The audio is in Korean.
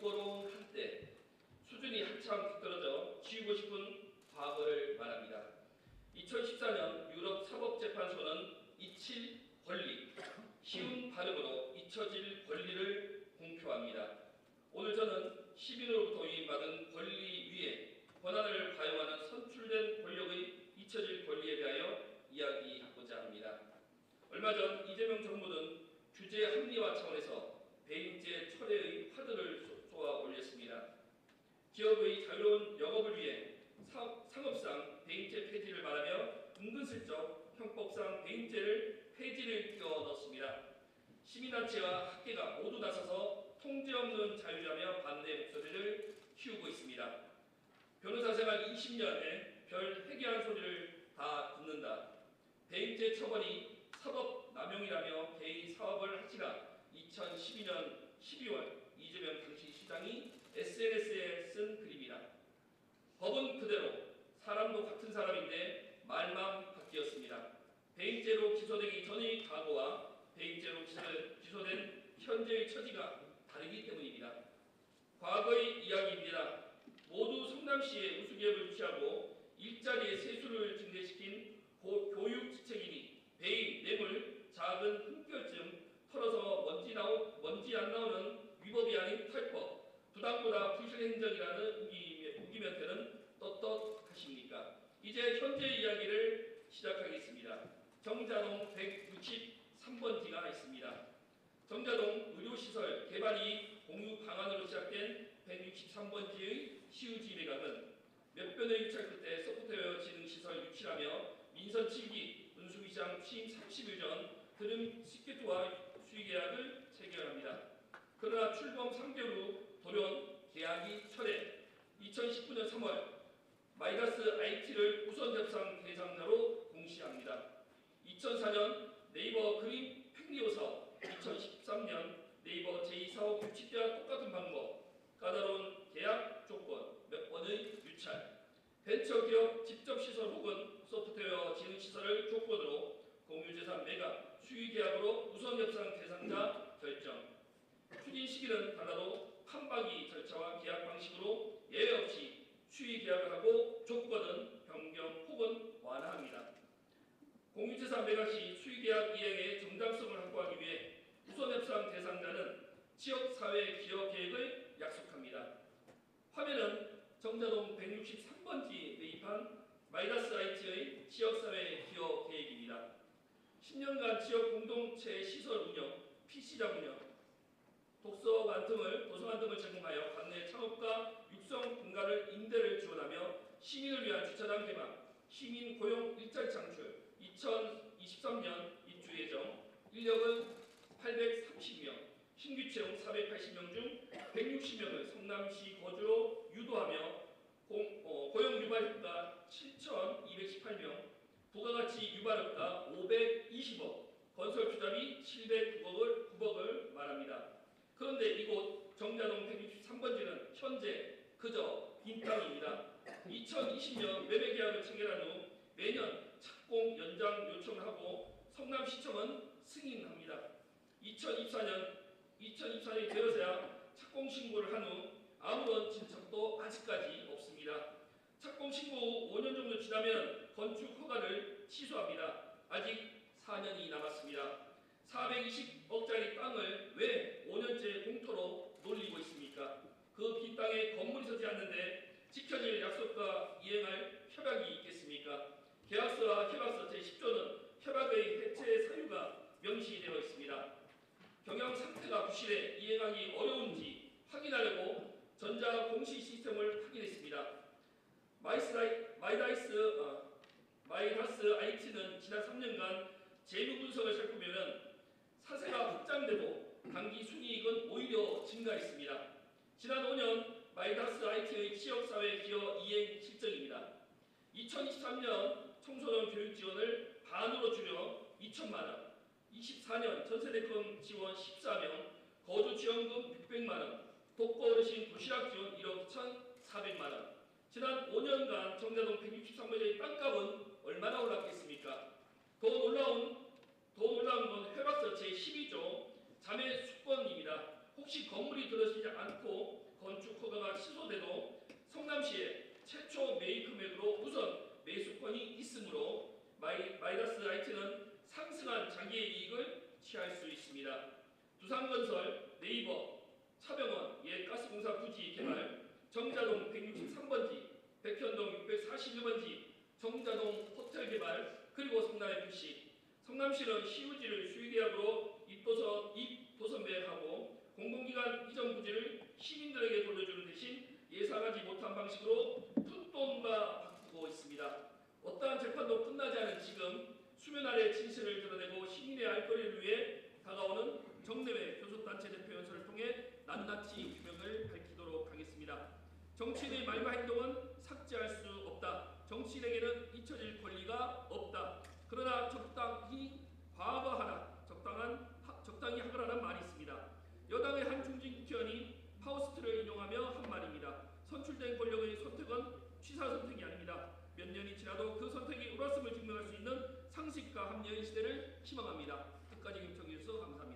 이꼬로 한때 수준이 한참 떨어져 지우고 싶은 과거를 말합니다. 2014년 유럽 사법재판소는 잊힐 권리, 쉬운 발음으로 잊혀질 권리를 공표합니다. 오늘 저는 시민으로부터 위임받은 권리 위에 권한을 과용하는 선출된 권력의 잊혀질 권리에 대하여 이야기하고자 합니다. 얼마 전 이재명 정부는 규제 합리화 차원에서 배임죄 철회의 화두를. 기업의 자유로운 영업을 위해 사- 상업상 배임죄 폐지를 말하며 은근슬쩍 형법상 배임죄를 폐지를 끼워 넣습니다. 시민단체와 학계가 모두 나서서 통제 없는 자유라며 반대 목소리를 키우고 있습니다. 변호사 생활 20년에 별 회개한 소리를 다 듣는다. 배임죄 처벌이 사법 남용이라며 개의 사업을 하시라 2012년 12월 이재명 당시 시장이 SNS에 쓴 글입니다. 법은 그대로 사람도 같은 사람인데 말만 바뀌었습니다. 배임죄로 기소되기 과거와 배임죄로 기소- 기소된 현재의 처지가 다르기 때문입니다. 과거의 이야기입니다. 모두 성남시의 우수기업을 유치하고 일자리에 세수를 해변의 유착 끝에 소프트웨어 지능시설 유치하며 민선 7기 문수기장 취임 30일 전 드름 시켓와 수의계약을 체결합니다. 그러나 출범 3개월 후 돌연 계약이 철회 2019년 3월 마이다스 IT를 우선 협상 대상자로 공시합니다. 2004년 네이버 그림 팽리호서 2010 벤처기업 직접시설 혹은 소프트웨어 지능시설을 조건으로 공유재산 매각, 수의계약으로 우선 협상 대상자 결정, 추진 시기는 달라도 판박이 절차와 계약 방식으로 예외 없이 수의 계약을 하고 조건은 변경 혹은 완화합니다. 공유재산 매각 시 수의 계약 이행의 정당성을 확보하기 위해 우선 협상 대상자는 지역사회 기업 계획을 약속합니다. 화면은 정자동 163번지 매입한 마이다스 IT의 지역사회 기업 계획입니다. 10년간 지역 공동체 시설 운영, PC장 운영, 독서관 등을 도서관 등을 제공하여 관내 창업과 육성 공간을 임대를 지원하며 시민을 위한 주차장 개방, 시민 고용 일자리 창출, 2023년 입주 예정, 인력은 830명, 신규 채용 480명 중 160명을 성남시 거주로 유도하며 공, 어, 고용 유발 효과 7,218명, 부가가치 유발 효과 520억, 건설 투자비 709억을 9억을 말합니다. 그런데 이곳 정자동 163번지는 현재 그저 빈 땅입니다. 2020년 매매 계약을 체결한 후 매년 착공 연장 요청을 하고 성남시청은 승인합니다. 2024년 2024년이 되어서야 착공 신고를 한 후 아무런 진척도 아직까지 없습니다. 착공 신고 후 5년 정도 지나면 건축 허가를 취소합니다. 아직 4년이 남았습니다. 420억짜리 땅을 왜 5년째 공터로 놀리고 있습니까? 그 빈 땅에 건물이 서지 않는데 지켜질 약속과 이행할 협약이 있겠습니까? 계약서와 협약서 제10조는 협약의 해체 사유가 명시되어 있습니다. 경영 상태가 부실해 이행하기 어려운지 확인하려고 전자 공시 시스템을 확인했습니다. 마이스라이, 마이다이스, 어, 마이다스 IT는 지난 3년간 재무 분석을 살펴보면 사세가 확장돼도 단기 순이익은 오히려 증가했습니다. 지난 5년 마이다스 IT의 지역사회 기업 이행 실적입니다. 2023년 청소년 교육 지원을 반으로 줄여 2천만 원, 24년 전세대금 지원 14명, 거주 지원금 600만 원, 독거 어르신 도시락 지원 1억 1,400만 원. 지난 5년간 정자동 163번의 땅값은 얼마나 올랐겠습니까? 더 놀라운 더 놀라운 건 회박서 제12조 자매 수권입니다. 혹시 건물이 들어지지 않고 건축 허가가 취소돼도 성남시에 최초 메이크맵으로 우선 매수권이 있으므로 마이, 마이다스 라이트는 상승한 자기의 이익을 취할 수 있습니다. 두산건설, 네이버, 차병원, 옛가스공사 부지 개발, 정자동 163번지, 백현동 646번지, 정자동 호텔 개발, 그리고 성남 FC. 성남시는 시유지를 수의계약으로 입도서, 입도선배하고 공공기관 이전 부지를 시민들에게 돌려주는 대신 예상하지 못한 방식으로 푼돈과 바꾸고 있습니다. 어떠한 재판도 끝나지 않은 지금 수면 아래 진실을 드러내고 시민의 알 거리를 위해 다가오는 정례회 교섭단체 대표 연설을 통해 낱낱이 규명을 밝히도록 하겠습니다. 정치인의 말과 행동은 삭제할 수 없다. 정치인에게는 잊혀질 권리가 없다. 그러나 적당히 과거하라. 적당한 하- 적당히 하거라는 말이 있습니다. 여당의 한 중진 국회의원이 파우스트를 인용하며 한 말입니다. 선출된 권력의 선택은 취사 선택이 아닙니다. 몇 년이 지나도 그 선택이 옳았음을 증명할 수 있는 상식과 합리의 시대를 희망합니다.